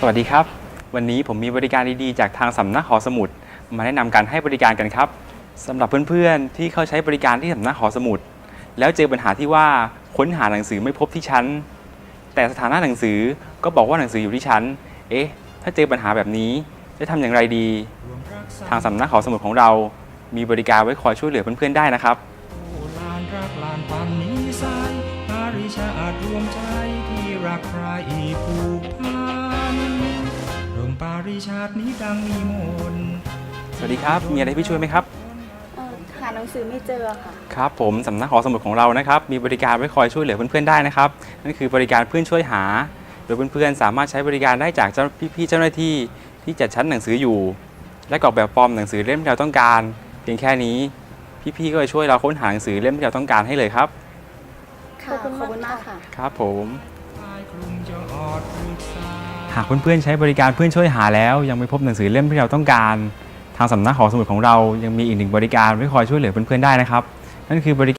สวัสดีครับ วันนี้ผมมีบริการดีๆ จากทางสำนักหอสมุด มาแนะนำการให้บริการกันครับสำหรับเพื่อนๆ ที่เข้าใช้บริการที่สำนักหอสมุด แล้วเจอปัญหาที่ว่าค้นหาหนังสือไม่พบที่ชั้น แต่สถานะหนังสือก็บอกว่าหนังสืออยู่ที่ชั้น เอ๊ะ ถ้าเจอปัญหาแบบนี้จะทำอย่างไรดี ทางสำนักหอสมุดของเรา มีบริการไว้คอยช่วยเหลือเพื่อนๆได้นะครับารักลานปันนี้สายปาริชาติรวมใจที่รักใครผูกพัน ชาตินี้ดังมีมนต์สวัสดีครับ มีอะไรให้พี่ช่วยไหมครับ เอ่อหาหนังสือไม่เจอค่ะ ครับผมสำนักหอสมุดของเรานะครับมีบริการไว้คอยช่วยเหลือเพื่อนๆได้นะครับนั่นคือบริการเพื่อนช่วยหา โดยเพื่อนๆสามารถใช้บริการได้จากเจ้าพี่ๆเจ้าหน้าที่ที่จัดชั้นหนังสืออยู่ และกรอกแบบฟอร์มหนังสือเล่มที่เราต้องการ เพียงแค่นี้พี่ๆก็จะช่วยเราค้นหาหนังสือเล่มที่เราต้องการให้เลยครับขอบคุณมากค่ะ ครับผม ชายกรุงจะออดปรึกษาหากเพื่อนๆใช้บริการเพื่อนช่วยหาแล้ว ยังไม่พบหนังสือเล่มที่เราต้องการ ทางสำนักหอสมุดของเรายังมีอีกหนึ่งบริการไว้คอยช่วยเหลือเพื่อนๆได้นะครับ นั่นคือบริ